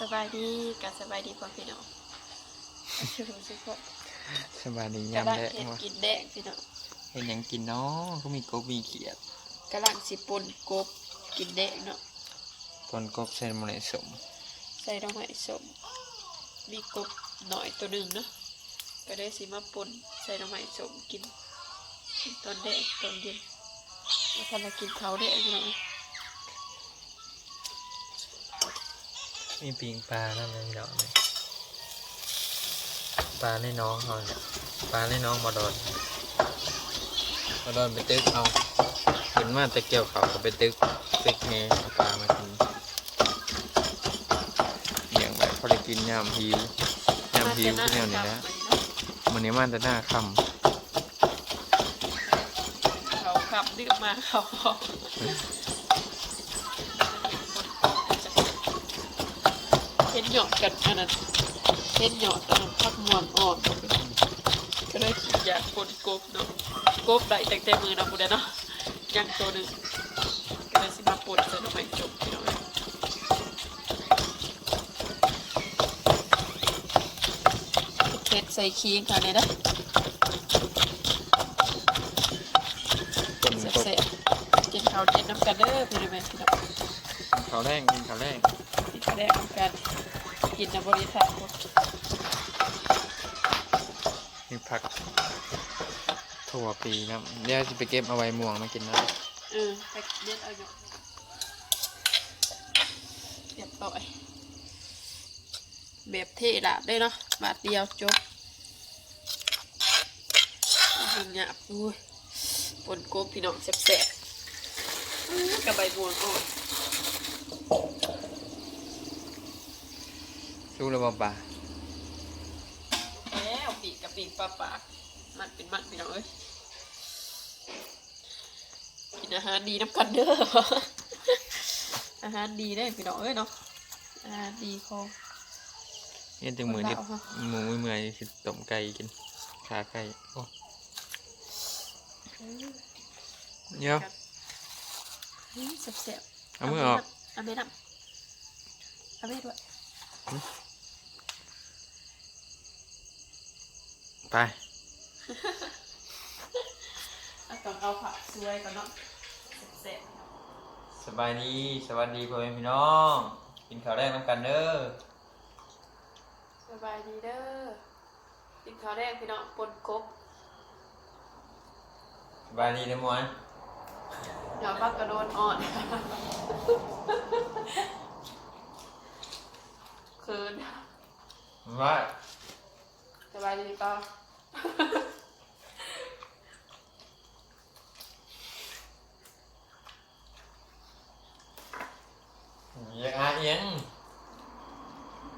สบายดีกับสบายดีพ่อพี่น้องชูสุขสบายดีกำยามลังแรกเห็ดว่ากินแดงพี่น้องเห็นหยังกินเนาะก็มีกบมีเขียดกำลังสิปนกบกินแดงเนาะปนกบใส่หมะเขือสมใส่ดอกไม้สมมีกบหน่อยตัวหนึ่งเนาะก็ได้สิมาปนใส่ดอกไม้สมกินกินตอนแดงตอนเย็นแล้วพอเรากินเขาวแดงพี่น้อง มีปิงปลาแล้วไม่ดอกเลยปลาในน้องเขาเนี่ยปลาในน้องมาดอนมาดอนไปตึกเอาขึ้นมาตะเกียวเขาก็ไปตึกตึกแหเอาปลามากินเลี้ยงไว้พอได้กินยามหิวยามหิวก็แนวนี้นะมันนี้มันจะหน้าค่เขาขับดื้อมาเขา ห็นหยอดกันอันนั้นเห็นหยอดอันนั้นพักมวนอ่อนก็เลยคิดอยากปนกบเนาะกบได้แต่แต่มือเนาะบุเดเนาะยังตัวหนึ่งก็เลยสิมาปนใส่ลงไปจบพี่น้องเผ็ดใส่คีงค่ะเนี่ยนะำปนกบเสร็จๆกินข้าวเย็นน้ำกันเด้อพี่น้องพี่น้องเขาวแรงกินเขาวแรงกินข้าวแดงน้ำกัน กินในบริษัทพวกมีผัก ถั่วปีครับเดี๋ยวจะไปเก็บเอาไว้ม่วงมากินนะเออไปเด็ดเอาอยู่เรียบร้อยแบบเท่ละได้เนาะบาทเดียวจบหิงหยาบอุ้ยปนกบพี่น้องแซ่บๆกับใบบัวอ่อน สู้แล้วบ่ป่าแล้วปีกกับปีกปลาปากมันเป็นมันพี่น้องเอ้ยกินอาหารดีน้ำกันเด้ออาหารดีได้อพี่น้องเอ้ยเนาะอาหารดีของเนี่ยจังมือนี่เอาค่ะหมูมือเมื่อยสิต้มไก่กินขาไก่โอ้เดี๋ยวอืมแซ่บๆเอามือออกเอาไม่นำเอาไม่ด้วย ไปเอาต้องเอาผักสวยก่อนเนาะแซ่บสบายดีสวัสดีพ่อแม่พี่น้อง กินข้าวแรกน้ำกันเด้อๆสบายดีเด้อกินข้าวแรกพี่น้องปนกบสบายดีเด้อหมวยเดี๋ยวพักกระโดนอ่อนคืนว่าส บายดีเปล่าอยากอาเอียง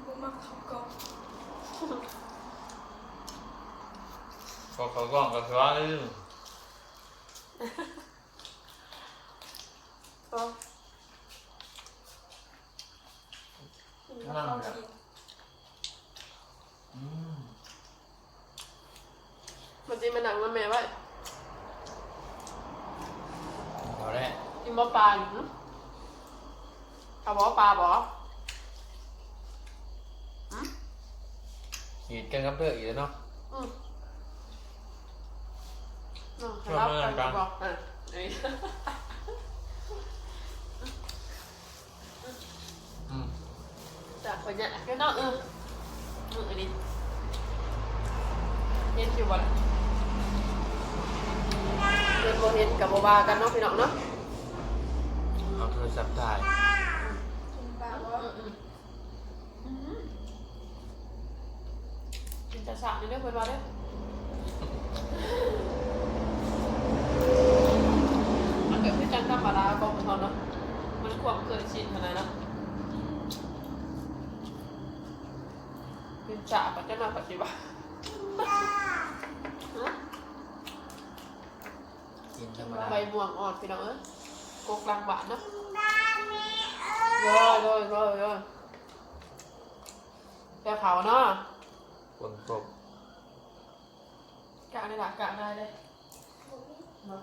บ่มักเขาก็ก็เขากล้องก็สว่าเลยก็นั่งแบบอืม มัน จะมาหนังมาแม่ว่ากินข้าวแรกกินบ่ปลาอยู่เนอะเอาบ่ปลาบ่อืมขีดกันกับเพื่ออีกแล้วเนาะ อืมเนาะช่วงรับเมื่อกันกันบอกอะเอ้ยอืมจากคนเนี่ยก็เนาะเออมืออันนี้เห็นอยู่บ่ล่ะ เดินบ่เห็นกับบ่ว่ากันเนาะพี่น้องเนาะเอาโทรศัพท์ถ่ายกินแต่สามนี่เด้อเพิ่นว่าเด้อมันเกิดขึ้นกันธรรมดาบ่มันเนาะมันความเคยชินขนาดนั้นเนาะกินจ่าปัจจุบันปัจจุบันฮะ กินธรรมดาใบม่วงอ่อนพี่น้องเอ้ยกกลางหวานเนาะโรยโรยโรยโรยแกเผาเนาะปนกบกะได้ละกะได้เลยเนาะ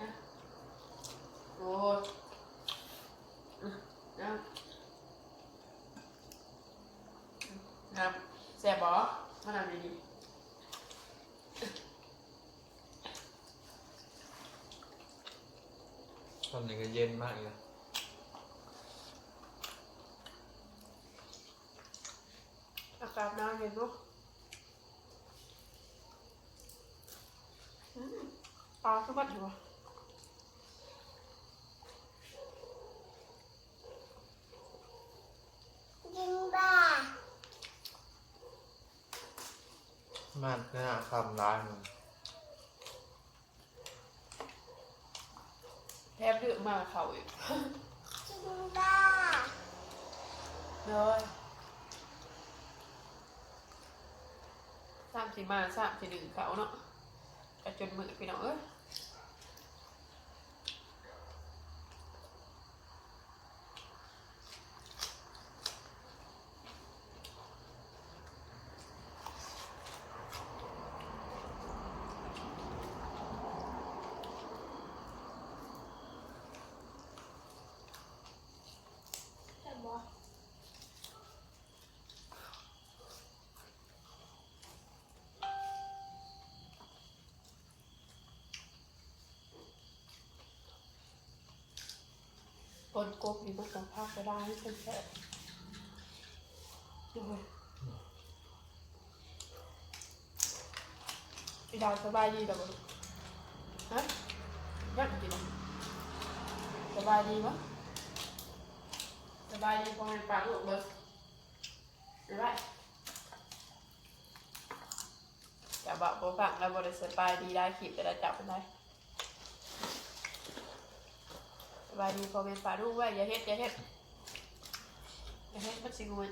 นะโอ้ยอะนะ บ่มะนาวดี ตอนนี้ก็เย็นมากเลยอากาศหนาวเย็นเนาะอืมปลาคือบัดเหรอยิงบ้ามันหน้าคำร้ายมึง ทบเลือกมากเขาอีกยิงบ้าเลยสามสี่มาสามสี่หนึ่งเขาเนาะกระจนมือพี่น้องเอ้ย นกบนี่มันกับภาคก็ได้ให้เป็นแค่ดูดาวสบายดีหรอบ่ลูกฮะยังกินสบายดีปะสบายดีพอให้ปากลูกเบิร์ไม่ไหวจะบอกบ่ฟังแล้วบ่ได้สบายดีได้ขีดไปแล้จับมันได้ ส บายดีพอเป็นปลาลูกไว้อย่าเฮ็ดอย่าเฮ็ดอย่าเฮ็ดมันสิงวน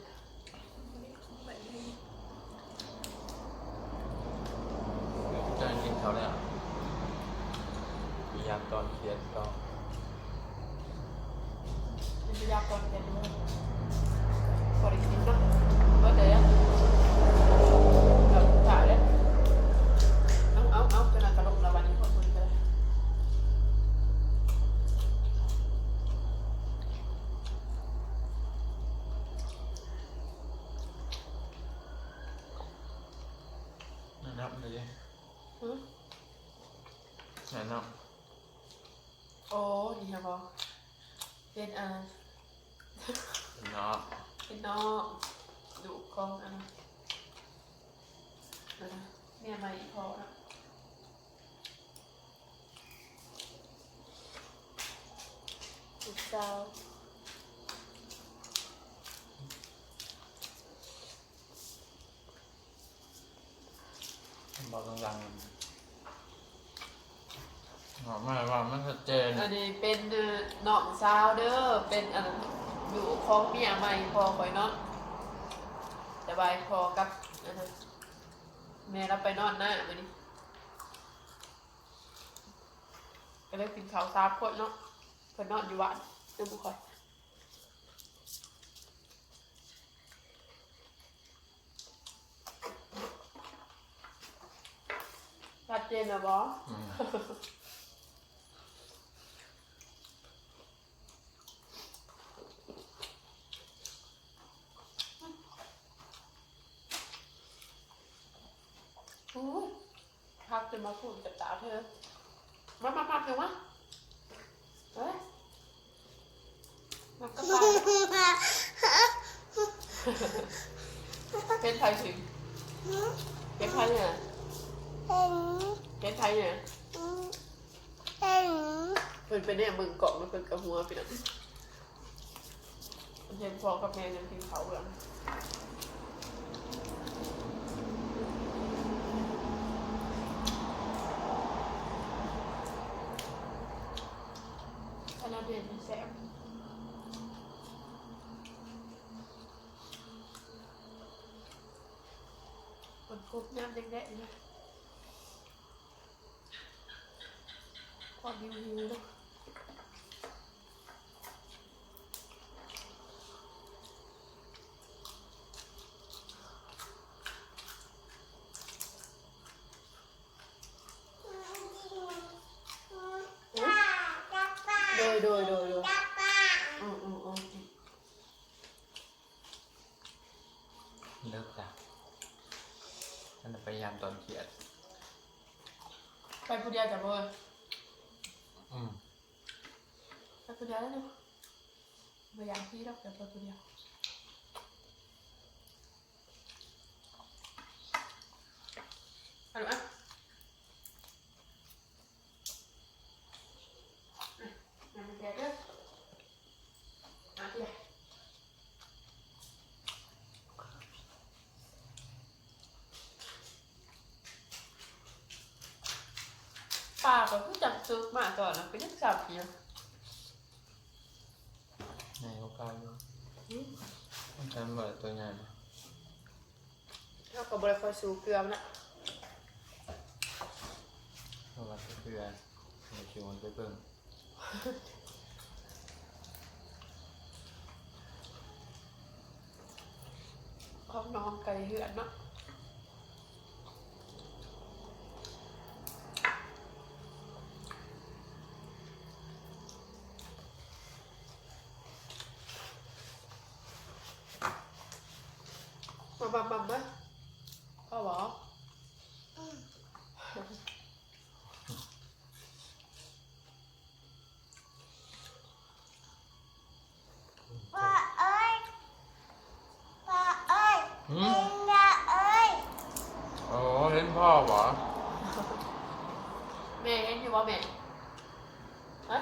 จะกินเขาแล้วพยายามตอนเคียนก็มันจะยากก่อนแต่ด้วยพอได้กินเนาะก็เดี๋ยวแบบถ่ายเลยเอาเอาเอาจนกระลงละวันนี้พอคุยกันเลย นับเลย หึ นับ โอ้ดีครับบอเป็นอ่า นับ เป็นน้องดูกล้องอะนะนะ เนี่ยมาอีกพอนะลูกสาวบอกดังๆบอกไม่ว่ามันชัดเจนอันนี้เป็นเอ่อน้องสาวเด้อ เป็นอันนั้นอยู่ของเมียใหม่พอคอยเนาะสบายพอกับอันนั้น แม่เราไปนอนหน้ามาดิก็เลยกินข้าวสามคนเนาะเพิ่นนอนอยู่บ้านเดี๋ยวบุคอยชัดเจนนะบอสม โอ้ย พักจะมาพูดกับตาเธอ มามามาเถอะวะเฮ้ยมันก็ตายเป็นไทยถึงเป็นไทยเนี่ยเห็นเป็นไทยเนี่ยเห็นเป็นเป็นเนี่ยมึงเกาะมันเป็นกระหัวไปนะเห็นพ่อกับแม่ยังกินเขาเหรออันนั้นเรียนแสบ มันคุบน้ำแดงๆนะความหิวหิวๆเนะอุ๊ยป้าป้าโดยโดยโดยโดย ป้าป้า อืมอืมอืม เลิกจ้ะ พยายาม ตอนเขียด ไปผู้เดียวจะบ่อืม ไปผู้เดียวแล้วเนาะพยายามพี่ดอกแต่ไปผู้เดียวเอาดูอะอะมาแกะเด้อมาเดี๋ยวปลา ก็คือจับซึกมาก่อนนะก็ยังจับอยู่ใหญ่กว่าเก่าอยู่ฉันบอกตัวใหญ่ไหมเราก็บริคอยสูเกลือมันนะเพราะว่าเพื่อนในชิวมันไปเบิ่งพร้อมน้องไก่เหือนเนาะ มาบัมบัมไหมพ่อบอกป้าเอ้ยป้าเอ้ยหืเอ็มงอย่าเอ้ยโอ้เห็นพ่อเหรอแม่เห็นอยู่บ่แม่ฮะ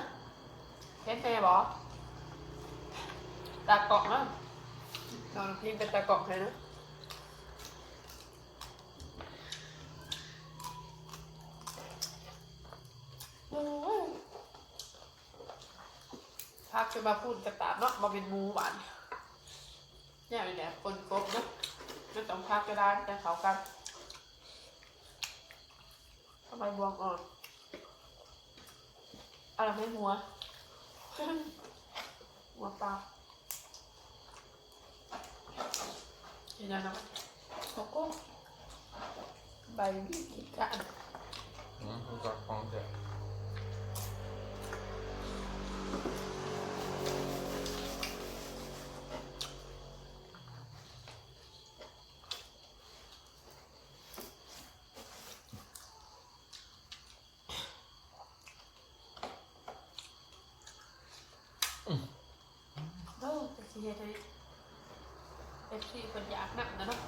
เห็นแม่บ่ตากล่องนะนอนพิงเป็นตากล่องเลยนะ โอ้ย พักจะมาพูดกระตาบเนาะมาเป็นมูหวานเนี่ยเนแบบคนกบเนาะไม่ต้องพักก็ได้แต่เขากันทำไมบวงอ่อนอะไรไม่หัวหัวปลาเห็นยันะเขาก็ใบมีกี่กันอืมรู้จักของเถอะเอ อแต่สิเฮ็ดให้เอฟซีคนอยากหนักนะเนาะ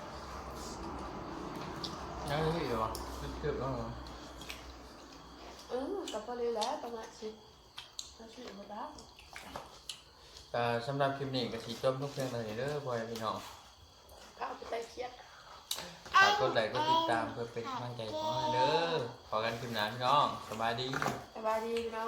ยังไม่เหรอเกือบแล้วเหรอเออแต่พอเลยแล้วประมาณสิบนาทีหมดแล้วแต่สำหรับคลิปนี้ก็สีจบทุกเพียงเลยเด้อพ่อแม่พี่น้องข้าวไปใต้เคียดฝากกดไลค์กดติดตามเพื่อเป็นกำลังใจให้เด้อขอกันคลิปหน้าพี่น้องสบายดีสบายดีเนาะ